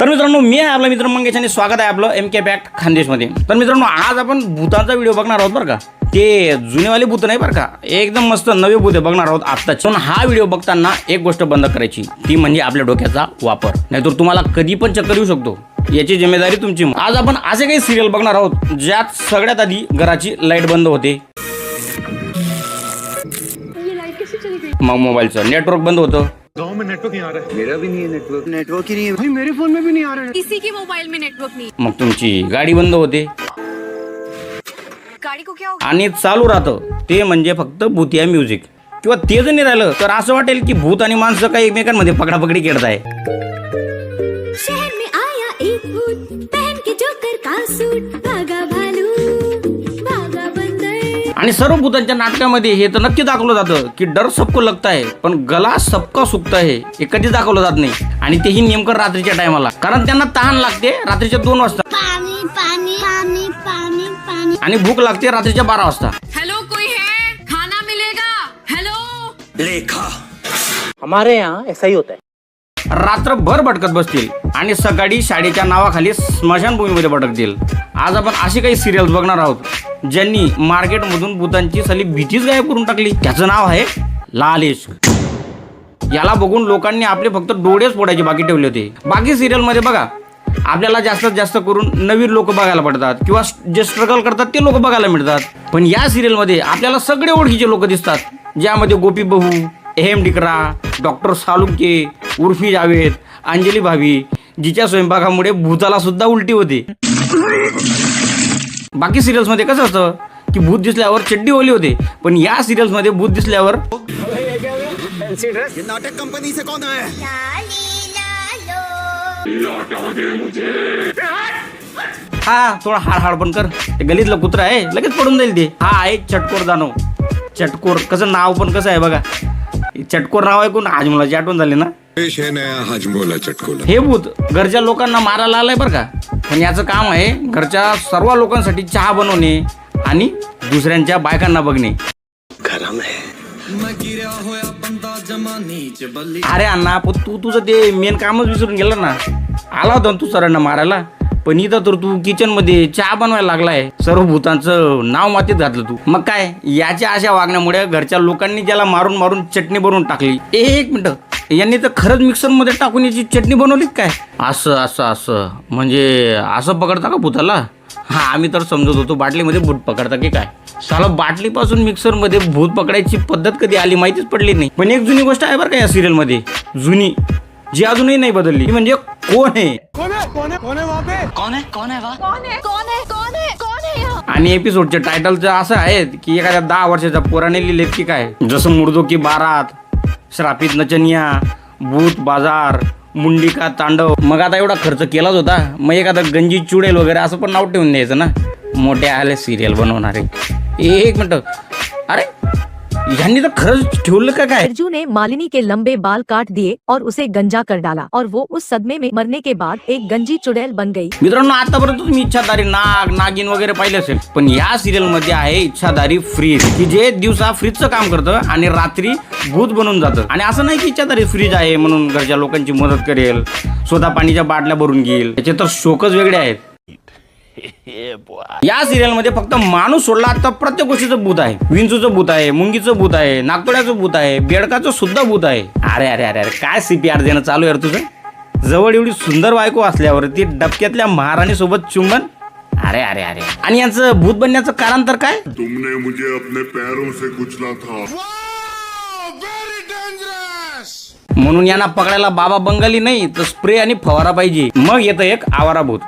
तर मित्रांनो मी आहे आपला मित्र मंगेश आणि स्वागत आहे आपलं एम के बॅक खानदेशमध्ये. तर मित्रांनो आज आपण भूताचा व्हिडिओ बघणार आहोत बरं का. ते जुनेवाले भूत नाही बरं का. एकदम मस्त नवे भूत बघणार आहोत आत्ताचे. पण हा व्हिडिओ बघताना एक गोष्ट बंद करायची. ती म्हणजे आपल्या डोक्याचा वापर. नाहीतर तुम्हाला कधी पण चक्कर येऊ शकतो. याची जिम्मेदारी तुमची. आज आपण असे काही सिरियल बघणार आहोत ज्यात सगळ्यात आधी घराची लाइट बंद होते. गई मग मोबाईलचं नेटवर्क बंद होतं. गांव में नेटवर्क नहीं आ रहा है। मेरा भी नहीं है नेटवर्क नेटवर्क ही नहीं है। भाई मेरे फोन में भी नहीं आ रहा है। किसी के मोबाइल में नेटवर्क नहीं। मग तुमची गाडी बंद होते। गाड़ी को क्या हो आणि चालू राहतं. ते म्हणजे फक्त भूतिया म्युझिक किंवा ते जर नाही राहिलं तर असं वाटेल की भूत आणि माणसं काही एकमेकांमध्ये पकडापकडी खेळत आहे. शहर में आया एक भूत पहन के जोकर का सूट? आणि सर्व भूतांच्या नाटकामध्ये हे तर नक्की दाखवलं जातं की डर सबको लगता है पण गला सबका सुकता है हे कधीच दाखवलं जात नाही. आणि तेही नेमकं रात्रीच्या टायमाला. कारण त्यांना तहान लागते रात्रीच्या दोन वाजता. पानी पानी पानी पानी पानी आणि भूक लागते रात्रीच्या बारा वाजता. हेलो कोई है? खाना मिलेगा? हेलो हमारे यहाँ ऐसा ही होता है। रात्रभर भटकत बसतील आणि सकाळी शाळेच्या नावाखाली स्मशानभूमीमध्ये भटकतील. आज आपण अशी काही सिरियल्स बघणार आहोत ज्यांनी मार्केटमधून भूतांची साली भीतीच गायब करून टाकली. त्याचं नाव आहे लालेश. याला बघून लोकांनी आपले फक्त डोळेच फोडायचे बाकी ठेवले होते. बाकी सिरियलमध्ये बघा आपल्याला जास्तीत जास्त करून नवीन लोक बघायला पडतात किंवा जे स्ट्रगल करतात ते लोक बघायला मिळतात. पण या सिरियलमध्ये आपल्याला सगळे ओळखीचे लोक दिसतात ज्यामध्ये गोपी बहू एम डिकरा डॉक्टर सालुंके उर्फी जावेद अंजली भाभी जिच्या स्वयंपाकामुळे भूताला सुद्धा उलटी होते. बाकी सिरियल्समध्ये कसं असतं की भूत दिसल्यावर चड्डी ओली होते पण या सिरियल्समध्ये भूत दिसल्यावर नाटक कंपनी से कौन है? हा थोडा हाड हाड पण कर. ते गलीतलं कुत्र आहे लगेच पडून जाईल ते. हा आहे चटकोर दानव. चटकोर कसं नाव पण कसं आहे बघा. चटकोर नाव ऐकून आज मुलाची आठवण झाली ना पेश है नया हजमोला चटकोला. हे भूत घरच्या लोकांना मारायला आलंय बरं का? पण याचं काम आहे घरच्या सर्व लोकांसाठी चहा बनवणे आणि दुसऱ्यांच्या बायकांना बघणे. अरे अण्णा पण तू तुझं ते मेन कामच विसरून गेला ना. आला होता ना तू सरांना मारायला? पण इथं तर तू किचनमध्ये चहा बनवायला लागलाय. सर्व भूतांचं नाव मातीत घातलं तू. मग काय? याच्या अशा वागण्यामुळे घरच्या लोकांनी त्याला मारून मारून चटणी बनवून टाकली. एक मिनिट. यांनी तर खरंच मिक्सरमध्ये टाकून याची चटणी बनवली काय? असं असं असं. म्हणजे असं पकडता का भूताला हा आम्ही तर समजत होतो बाटलीमध्ये भूत पकडता की काय. साला बाटलीपासून मिक्सरमध्ये भूत पकडायची पद्धत कधी आली माहितीच पडली नाही. पण एक जुनी गोष्ट आहे बरं का या सिरियलमध्ये जुनी. जी अजूनही नाही बदलली. ती म्हणजे कोण आहे? आणि एपिसोडचे टायटलचं असं आहे की एखाद्या दहा वर्षाच्या पोराने लिहिलेत की काय? जसं मुर्दो की बारात. श्रापित नचनिया भूत बाजार मुंडिका तांडव. मग आता एवढा खर्च केलाच होता. मग एखादा गंजी चुडेल वगैरे असं पण नाव ठेवून द्यायचं ना. मोठे आले सिरियल बनवणारे. एक मिनिट. अरे ह्यांनी तर खरंच ठेवलं का काय? बिरजू ने मालिनी के लंबे बाल काट दिए और उसे गंजा कर डाला और वो उस सदमे में मरने के बाद एक गंजी चुड़ैल बन गई। मित्रांनो आतापर्यंत तुम्ही इच्छाधारी नाग नागिन वगैरे पाहिले असेल पण या सिरियलमध्ये आहे इच्छाधारी फ्रीज की जे दिवसा फ्रीजचं काम करतं आणि रात्री भूत बनून जातं. आणि असं नाही की इच्छाधारी फ्रीज आहे म्हणून घरच्या लोकांची मदत करेल स्वतः पाणीच्या बाटल्या भरून घेईल. त्याचे तर शोकच वेगळे आहेत. या सिरियलमध्ये फक्त माणूस सोडला तर प्रत्येक गोष्टीचं भूत आहे. विंचूचं भूत आहे मुंगीचं भूत आहे नागतोड्याचं भूत आहे बेडकाचं सुद्धा भूत आहे. अरे अरे अरे अरे काय सीपीआर देणं चालू आहे यार तुझं? जवळ एवढी सुंदर बायको असल्यावर ती डबक्यातल्या महाराणी सोबत चुंबन अरे अरे अरे. आणि यांचं भूत बनण्याचं कारण तर काय? तुमने मुझे अपने पैरों से कुचला था। म्हणून यांना पकडायला बाबा बंगाली नाही तर स्प्रे आणि फवारा पाहिजे. मग येतं एक आवारा भूत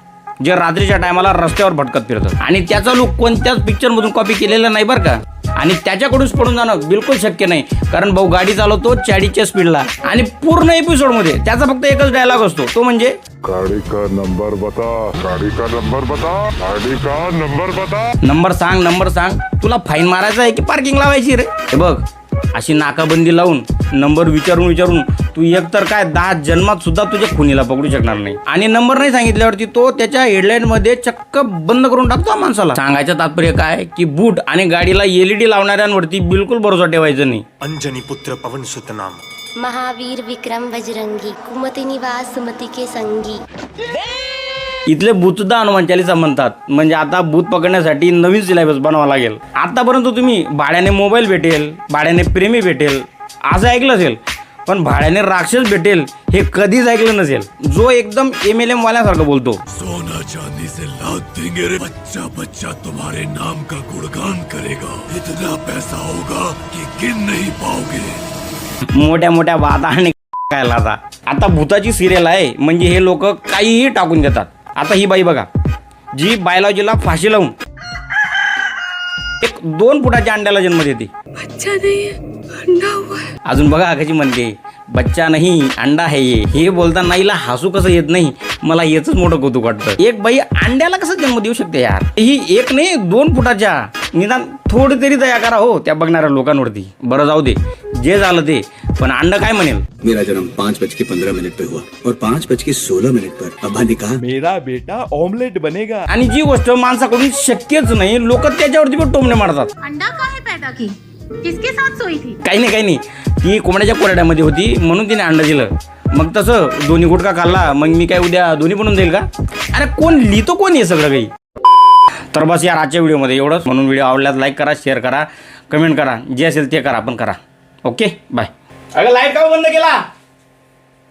जे रात्रीच्या टायमाला रस्त्यावर भटकत फिरतं. आणि त्याचा लुक कोणत्याच पिक्चर मधून कॉपी केलेला नाही बरं का. आणि त्याच्याकडूनच पडून जाणं बिलकुल शक्य नाही कारण भाऊ गाडी चालवतो चाळीच्या स्पीडला आणि पूर्ण एपिसोडमध्ये त्याचा फक्त एकच डायलॉग असतो तो म्हणजे गाड़ी का नंबर बता गाड़ी का नंबर बता गाड़ी का नंबर बता. नंबर सांग नंबर सांग. तुला फाईन मारायचा आहे की पार्किंग लावायची रे? हे बघ अशी नाकाबंदी लावून नंबर विचारून विचारून तू एकतर काय दहा जन्मात सुद्धा तुझ्या खुनीला पकडू शकणार नाही. आणि नंबर नाही सांगितल्यावरती तो त्याच्या हेडलाईन मध्ये चक्क बंद करून टाकतो माणसाला. सांगायचं तात्पर्य काय की बूट आणि गाडीला एलईडी लावणाऱ्यांवरती बिलकुल भरोसा ठेवायचा नाही. अंजनी पुत्र पवन सुत नाम महावीर विक्रम बजरंगी कुमति निवास सुमति के संगी. इथले भूत सुद्धा हनुमान चालिसा म्हणतात म्हणजे आता भूत पकडण्यासाठी नवीन सिलेबस बनवावा लागेल. आतापर्यंत तुम्ही भाड्याने मोबाईल भेटेल भाड्याने प्रेमी भेटेल असं ऐकलं असेल पण भाड्याने राक्षस भेटेल हे कधीच ऐकलं नसेल. जो एकदम एम एल एम वाल्यासारखं बोलतो. सोना चांदी से लाद देंगे रे बच्चा बच्चा तुम्हारे नाम का गुणगान करेगा. इतना पैसा होगा कि गिन नहीं पाओगे. मोठ्या मोठ्या वादाने काय लादा आता भूताची सिरियल आहे म्हणजे हे लोक काहीही टाकून देतात. आता ही बाई बघा जी बायोलॉजीला फाशी लावून एक दोन फुटाच्या अंड्याला जन्म देते. बच्चा नहीं अंडा हुआ है अजून बघा कशी म्हणते बच्चा नाही अंडा आहे ये. हे बोलताना नाहीला हसू कसं येत नाही मला याच मोठं कौतुक वाटतं. एक बाई अंड्याला कसं जन्म देऊ शकते यार? ही एक नाही दोन फुटाच्या. निदान थोडी तरी दया करा हो त्या बघणाऱ्या लोकांवरती. बरं जाऊ दे. जे झालं ते. पण अंड काय म्हणेल? मेरा जन्म पाँच बज के पंद्रह मिनट पे हुआ और पाँच बज के सोलह मिनट पर अब्बा ने कहा मेरा बेटा ऑमलेट बनेगा। आणि जी गोष्ट माणसाकडून शक्यच नाही लोक त्याच्यावरती पण टोमणे मारतात. अंडा काहे पैदा की? किसके साथ सोई थी? काही नाही काही नाही. ती कोंबड्याच्या कोरड्यामध्ये होती म्हणून तिने अंडा दिलं. मग तसं दोन्ही गुटखा खाल्ला मग मी काय उद्या दोन्ही बनवून देईल का? अरे कोण लिहितो कोण हे सगळं काही? तर बस या आजच्या व्हिडिओमध्ये एवढंच. म्हणून व्हिडिओ आवडल्यास लाईक करा शेअर करा कमेंट करा. जे असेल ते करा पण करा. ओके बाय अगं लाइट का बंद केला?